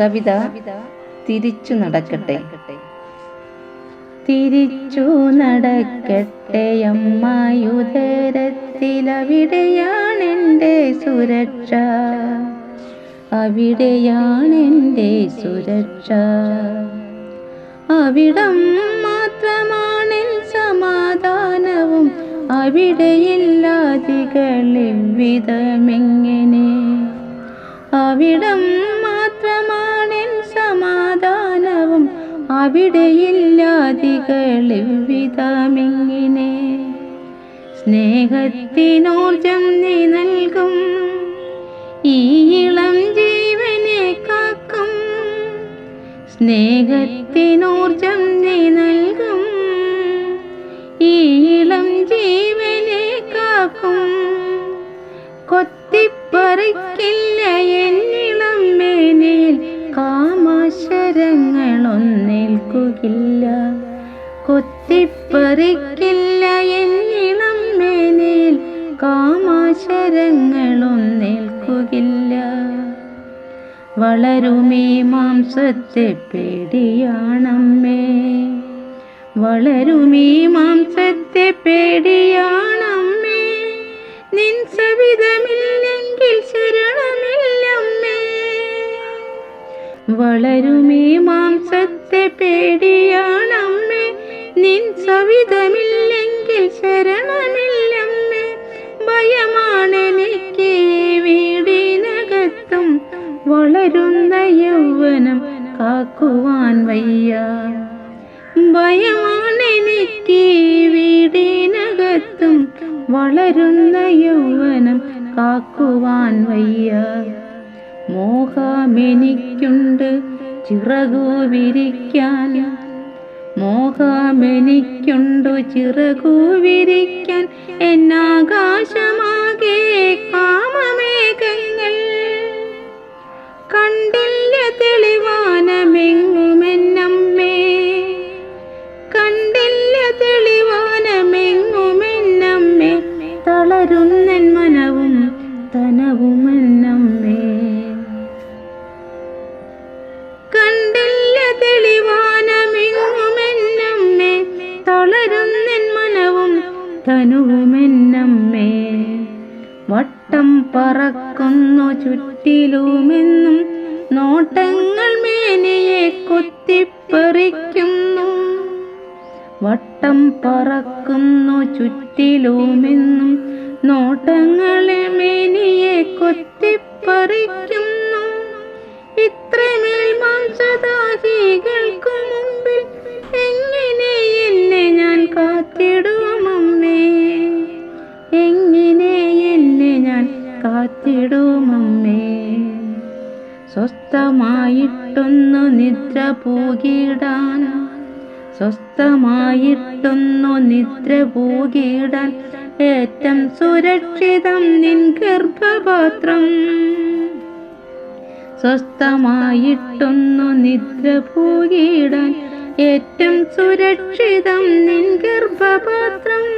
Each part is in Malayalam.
കവിത തിരിച്ചു നടക്കട്ടെ. തിരിച്ചു നടക്കട്ടെ അമ്മായുദരത്തിലവിടെയാണെന്റെ സുരക്ഷ. അവിടെയാണെന്റെ സുരക്ഷ. അവിടം മാത്രമാണ് സമാധാനവും അവിടെയില്ലാതികളിവിധമെങ്ങനെ അവിടം അവിടെയില്ലാതികളിൽ വിധമെങ്ങനെ സ്നേഹത്തിനോർജം നീ നൽകും ഈ ഇളം ജീവനെ കാക്കും. സ്നേഹത്തിനോർജം നീ നൽകും ഈ ഇളം ജീവനെ കാക്കും. കൊത്തിപ്പറിക്കില്ല എന്നിളം കാമാശരങ്ങളൊന്നേൽക്കുകില്ല കൊത്തിപ്പറിക്കില്ല എന്നിളം മേനിൽ. കാമാശരങ്ങളൊന്നേൽക്കുകില്ല. വളരുമേ മാംസത്തെ പേടിയാണമ്മേ. വളരുമേ മാംസത്തെ പേടിയാണമ്മേ. നിൻ സവിധമില്ലെങ്കിൽ ശരണമില്ലമ്മേ വളരുമീ മാംസത്തെ പേടിയാണമ്മേ. നിൻ സവിധമില്ലെങ്കിൽ ശരണമില്ലമ്മേ ഭയമാണെനിക്ക് വീടിനകത്തും. വളരുന്ന യൗവനം കാക്കുവാൻ വയ്യ. ഭയമാണെനിക്ക് വീടിനകത്തും. വളരുന്ന യൗവനം കാക്കുവാൻ വയ്യ. മോഹമെനിക്കുണ്ട് ചിറകു വിരിക്കാൻ. മോഹമെനിക്കുണ്ടു ചിറകു വിരിക്കാൻ. എന്നാകാശമാകെ കാമമേഘങ്ങൾ. കണ്ടില്ല തെളിവാനമെങ്ങുമെന്നമ്മേ. കണ്ടില്ല തെളിവാനമെങ്ങുമെന്നമ്മേ. തളരുന്നൻ മനവും തനവുമെന്നമ്മേ തനുവുമെന്നമ്മേ. വട്ടം പറക്കുന്നു ചുറ്റിലുമെന്നും നോട്ടങ്ങൾ മേനിയെ കൊത്തിപ്പറിക്കുന്നു. വട്ടം പറക്കുന്നു ചുറ്റിലുമെന്നും നോട്ടങ്ങളെ മേനിയെ കൊത്തിപ്പറിക്കുന്നു. ഇത്രമേൽ മാംസദാഹികൾക്കു കാത്തിടുമമ്മേ സ്വസ്ഥമായിട്ടൊന്നു നിദ്ര പോകിടാൻ സ്വസ്ഥമായിട്ടൊന്നു നിദ്ര പോകിടാൻ ഏറ്റം സുരക്ഷിതം നിൻ ഗർഭപാത്രം. സ്വസ്ഥമായിട്ടൊന്നു നിദ്ര പോകിടാൻ ഏറ്റം സുരക്ഷിതം നിൻ ഗർഭപാത്രം.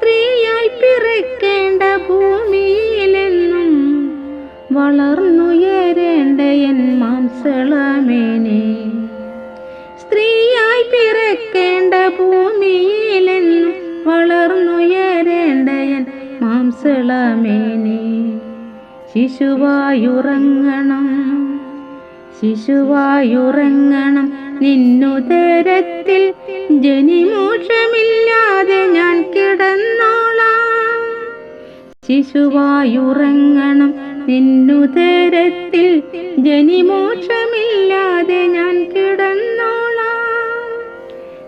സ്ത്രീയായി പിറക്കേണ്ട ഭൂമിയിലെന്നും വളർന്നുയരേണ്ട എൻ മാംസളമേനെ. സ്ത്രീയായി പിറക്കേണ്ട ഭൂമിയിലെന്നും വളർന്നുയരേണ്ട എൻ മാംസളമേനെ. ശിശുവായുറങ്ങണം ശിശുവായുറങ്ങണം നിന്നുദരത്തിൽ ജനിമോഷമില്ലാതെ ഞാൻ കിടന്നോളാം. ശിശുവായുറങ്ങണം നിന്നുതരത്തിൽ ജനിമോഷമില്ലാതെ ഞാൻ കിടന്നോളാം.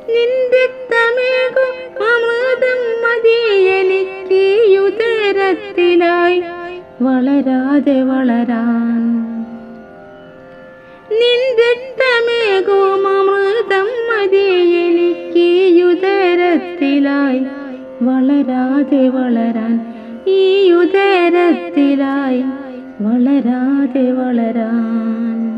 നിന്റെ തമേകും അമൃതം മതി എനിക്ക് യുദരത്തിലായി വളരാതെ വളരാൻ. വളരാതെ വളരാൻ ഈ ഉദരത്തിലായി വളരാതെ വളരാൻ.